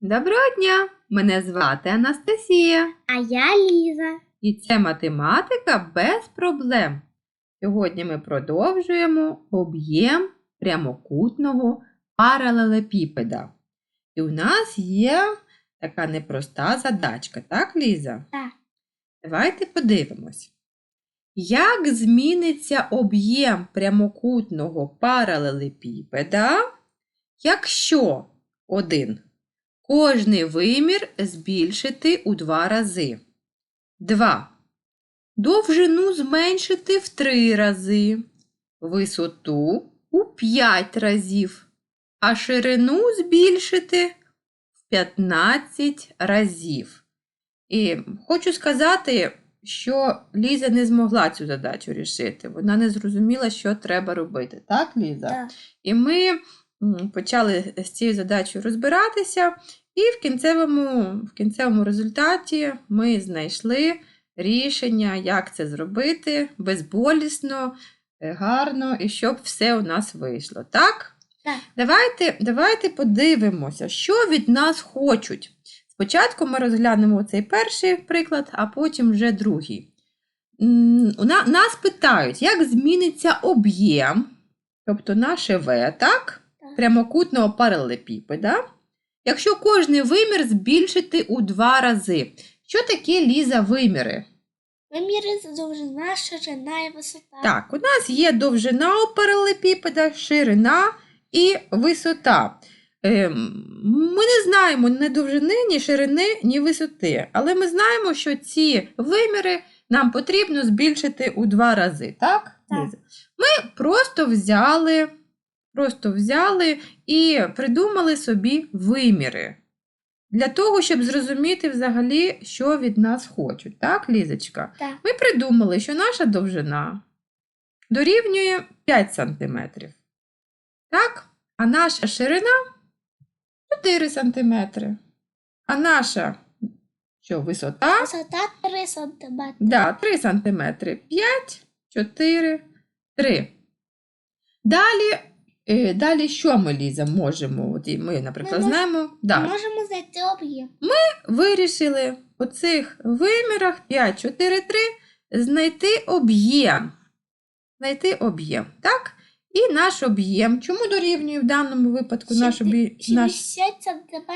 Доброго дня! Мене звати Анастасія, А я Ліза. і це математика без проблем. Сьогодні ми продовжуємо об'єм прямокутного паралелепіпеда. І у нас є така непроста задачка, так, Ліза? Так. Давайте подивимось. Як зміниться об'єм прямокутного паралелепіпеда, якщо один кожний вимір збільшити у два рази. 2. Довжину зменшити в 3 рази, висоту у 5 разів, а ширину збільшити в 15 разів. І хочу сказати, що Ліза не змогла цю задачу рішити. Вона не зрозуміла, що треба робити. Так, Ліза? Так. І ми почали з цією задачею розбиратися, і в кінцевому, в кінцевому результаті ми знайшли рішення, як це зробити безболісно, е, гарно і щоб все у нас вийшло. Так? Так. Давайте, давайте подивимося, що від нас хочуть. Спочатку ми розглянемо цей перший приклад, а потім вже другий. Нас питають, як зміниться об'єм, тобто наше В, так? Прямокутного паралелепіпеда, якщо кожний вимір збільшити у два рази. Що таке Ліза виміри? Виміри довжина, ширина і висота. Так, у нас є довжина у паралелепіпеда, ширина і висота. Ем, Ми не знаємо ні довжини, ні ширини, ні висоти, але ми знаємо, що ці виміри нам потрібно збільшити у два рази. Так? Так. Ми просто взяли, просто взяли і придумали собі виміри. Для того, щоб зрозуміти взагалі, що від нас хочуть. Так, Лізочка? Так. Ми придумали, що наша довжина дорівнює 5 см. Так? А наша ширина 4 см. А наша що, висота? Висота 3 см. Да, 3 см. 5, 4, 3. Далі, далі що ми, Ліза, можемо? От і ми, наприклад, Ми мож- знаємо. Да, можемо знайти об'єм. Ми вирішили у цих вимірах 5, 4, 3 знайти об'єм. Знайти об'єм, так? І наш об'єм. Чому дорівнює в даному випадку наш об'єм? Наш...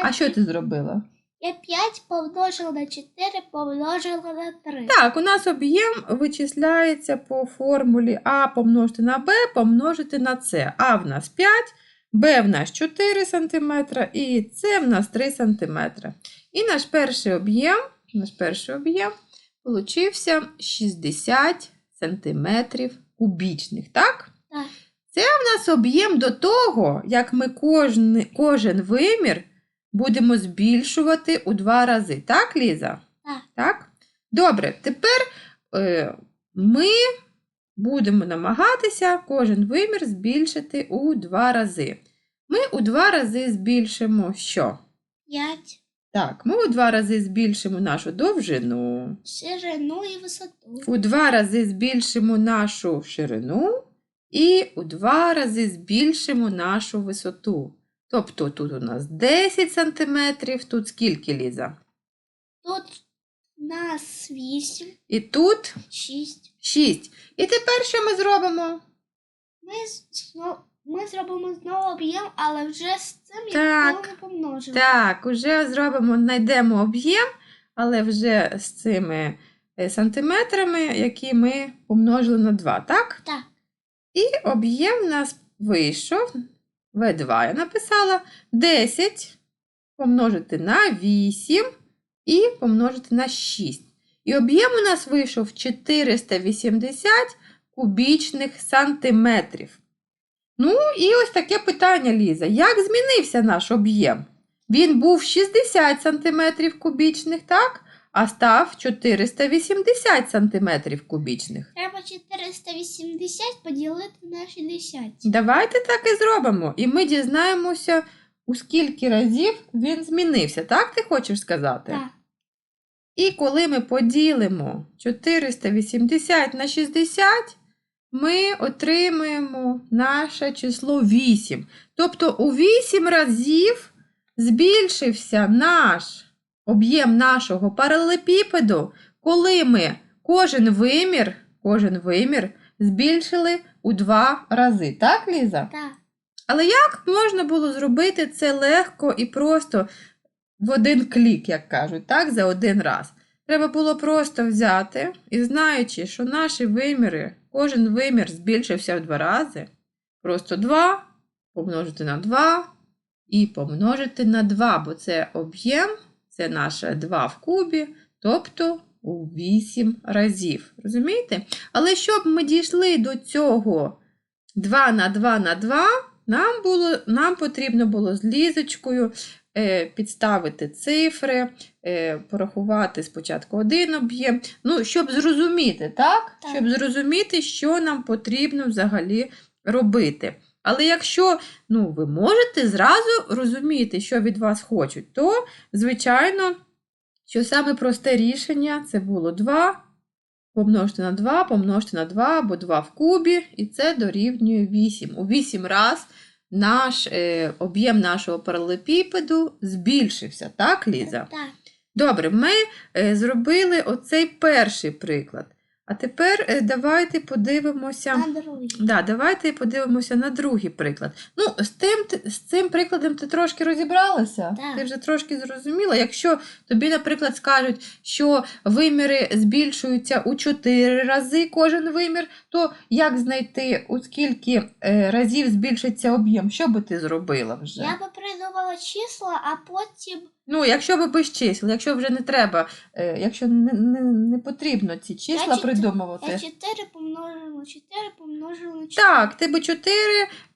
А що ти зробила? Я 5 помножила на 4 помножила на 3. Так, у нас об'єм вичисляється по формулі А помножити на Б помножити на С. А в нас 5, Б в нас 4 см і С в нас 3 см. І наш перший об'єм, наш перший об'єм получився 60 см кубічних, так? Так. Це в нас об'єм до того, як ми кожен, кожен вимір будемо збільшувати у два рази. Так, Ліза? Так. Так? Добре, тепер е, ми будемо намагатися кожен вимір збільшити у два рази. Ми у два рази збільшимо що? 5 Так, ми у два рази збільшимо нашу довжину, ширину і висоту. у два рази збільшимо нашу ширину і у два рази збільшимо нашу висоту. Тобто тут у нас 10 см, тут скільки Ліза? Тут у нас 8, І тут 6. 6. І тепер що ми зробимо? Ми, ми зробимо знову об'єм, але вже з цим, Так. як помножимо. Так, уже зробимо, знайдемо об'єм, але вже з цими е, сантиметрами, які ми помножили на 2, так? Так. І об'єм у нас вийшов, В2 я написала, 10 помножити на 8 і помножити на 6. І об'єм у нас вийшов 480 кубічних сантиметрів. Ну, і ось таке питання, Ліза. Як змінився наш об'єм? Він був 60 см кубічних, так? А став 480 см кубічних. Треба 480 поділити на 60. Давайте так і зробимо. І ми дізнаємося, у скільки разів він змінився. Так ти хочеш сказати? Так. І коли ми поділимо 480 на 60, ми отримаємо наше число 8. Тобто у 8 разів збільшився наш об'єм нашого паралелепіпеду, коли ми кожен вимір, кожен вимір збільшили у два рази. Так, Ліза? Так. Але як можна було зробити це легко і просто в один клік, як кажуть, так, за один раз? Треба було просто взяти і знаючи, що наші виміри, кожен вимір збільшився в два рази, просто 2 помножити на 2 і помножити на 2, бо це об'єм, це наше 2 в кубі, тобто у 8 разів. Розумієте? Але щоб ми дійшли до цього 2 на 2 на 2, нам, було, нам потрібно було з лізочкою е, підставити цифри, е, порахувати спочатку один об'єм. Ну, щоб зрозуміти, так? Так. Щоб зрозуміти, що нам потрібно взагалі робити. Але якщо ну, ви можете зразу розуміти, що від вас хочуть, то, звичайно, що саме просте рішення це було 2 помножити на 2, помножити на 2 або 2 в кубі, і це дорівнює 8. У 8 раз наш е, об'єм нашого паралелепіпеду збільшився, так, Ліза? Так. Добре, ми е, зробили оцей перший приклад. А тепер е, давайте подивимося. На другий. Да, давайте подивимося на другий приклад. Ну, з, тим, з цим прикладом ти трошки розібралася? Так. Ти вже трошки зрозуміла. Якщо тобі, наприклад, скажуть, що виміри збільшуються у 4 рази кожен вимір, то як знайти, у скільки е, разів збільшиться об'єм? Що би ти зробила вже? Я би придумала числа, а потім Ну, якщо би без чисел, якщо вже не треба, е, якщо не, не, не потрібно ці числа придумувати. я 4 помножила на 4 помножила на 4. Так, ти би 4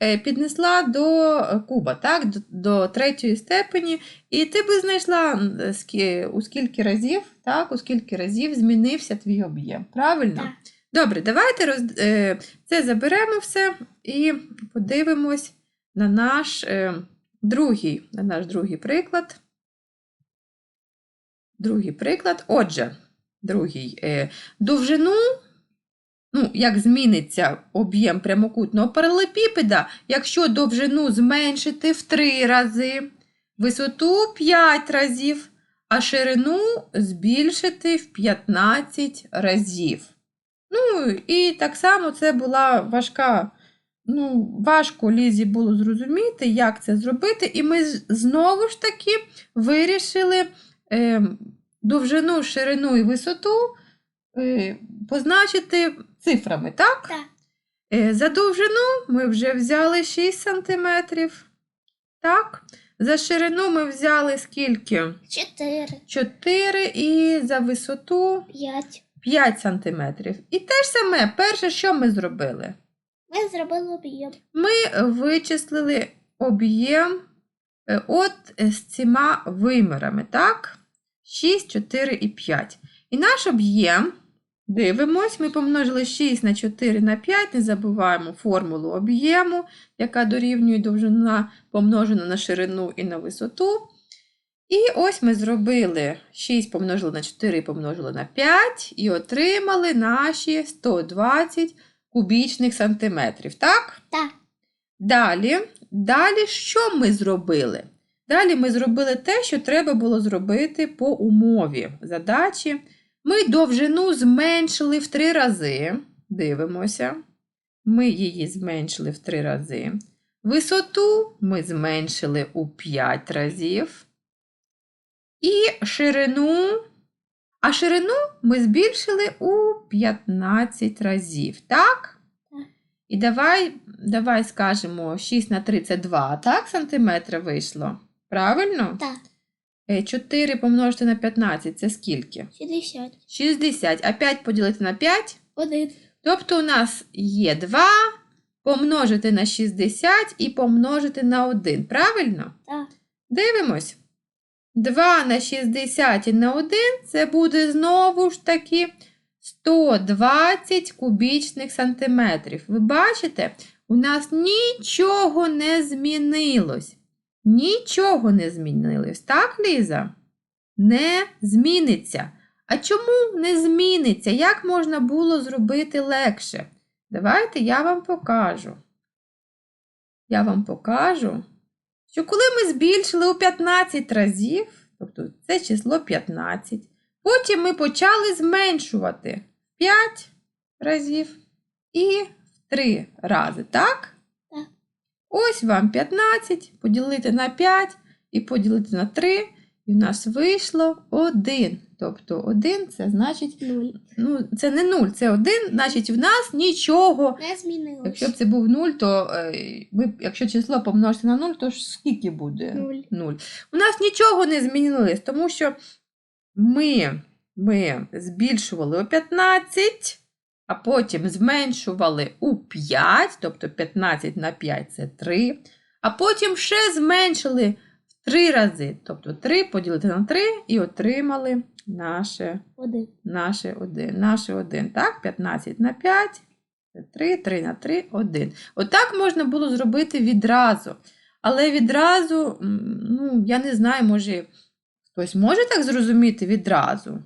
е, піднесла до е, куба, так, до, до третьої степені, і ти би знайшла, м, е, скі- у скільки разів, так, у скільки разів змінився твій об'єм. Правильно? Так. Добре, давайте роз, е, це заберемо все і подивимось на наш, е, другий, на наш другий приклад. Другий приклад. Отже, другий. Е, довжину ну, як зміниться об'єм прямокутного паралелепіпеда, якщо довжину зменшити в 3 рази, висоту 5 разів, а ширину збільшити в 15 разів. Ну, і так само це була важка, ну, важко Лізі було зрозуміти, як це зробити. І ми знову ж таки вирішили е, довжину, ширину і висоту е, позначити цифрами, так? Так. Е, За довжину ми вже взяли 6 см. Так. За ширину ми взяли скільки? 4, 4 і за висоту 5. 5 см. І те ж саме, перше, що ми зробили? Ми зробили об'єм. Ми вичислили об'єм е, от з цими вимірами, так? 6, 4 і 5. І наш об'єм, дивимось, ми помножили 6 на 4 на 5, не забуваємо формулу об'єму, яка дорівнює довжина помножена на ширину і на висоту. І ось ми зробили 6 помножили на 4 і помножили на 5 і отримали наші 120 кубічних сантиметрів, так? Так. Далі, далі що ми зробили? Далі ми зробили те, що треба було зробити по умові задачі. Ми довжину зменшили в три рази. Дивимося. Ми її зменшили в три рази. Висоту ми зменшили у 5 разів. І ширину. А ширину ми збільшили у 15 разів, так? І давай, давай скажемо 6 на 3 це 2, так, сантиметри вийшло? Правильно? Так. Е, 4 помножити на 15 це скільки? 60. 60. А 5 поділити на 5? 1. Тобто у нас є 2 помножити на 60 і помножити на 1. Правильно? Так. Дивимось. 2 на 60 і на 1 це буде знову ж таки 120 кубічних сантиметрів. Ви бачите, у нас нічого не змінилось. Нічого не змінилось, так, Ліза? Не зміниться. А чому не зміниться? Як можна було зробити легше? Давайте я вам покажу. Я вам покажу, що коли ми збільшили у 15 разів, тобто це число 15, потім ми почали зменшувати 5 разів і в 3 рази? Так. Ось вам 15 поділити на 5 і поділити на 3, і в нас вийшло 1. Тобто 1 це значить, Нуль. ну, це не 0, це 1, значить в нас нічого Не змінилось. Якщо б це був 0, то е, ми, якщо число помножити на 0, то ж скільки буде? Нуль. 0. У нас нічого не змінилось, тому що ми, ми збільшували у 15, а потім зменшували у 5, тобто 15 на 5 це 3, а потім ще зменшили в 3 рази, тобто 3 поділити на 3 і отримали наше Один. наше 1. Наше 1, так? 15 на 5, це 3, 3 на 3, 1. Отак можна було зробити відразу. Але відразу, ну, я не знаю, може, хтось може так зрозуміти відразу.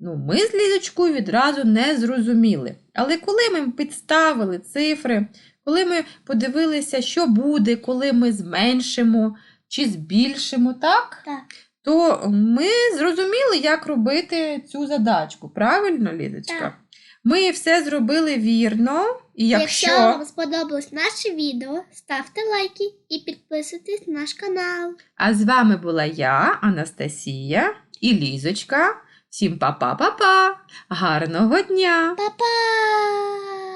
Ну, ми з Лізочкою відразу не зрозуміли. Але коли ми підставили цифри, коли ми подивилися, що буде, коли ми зменшимо чи збільшимо, так? Так. то ми зрозуміли, як робити цю задачку. Правильно, Лідочка? Так. Ми все зробили вірно, і Якщо... якщо, вам сподобалось наше відео, ставте лайки і підписуйтесь на наш канал. а з вами була я, Анастасія і Лізочка. Всім па-па-па-па! Гарного дня! Па-па!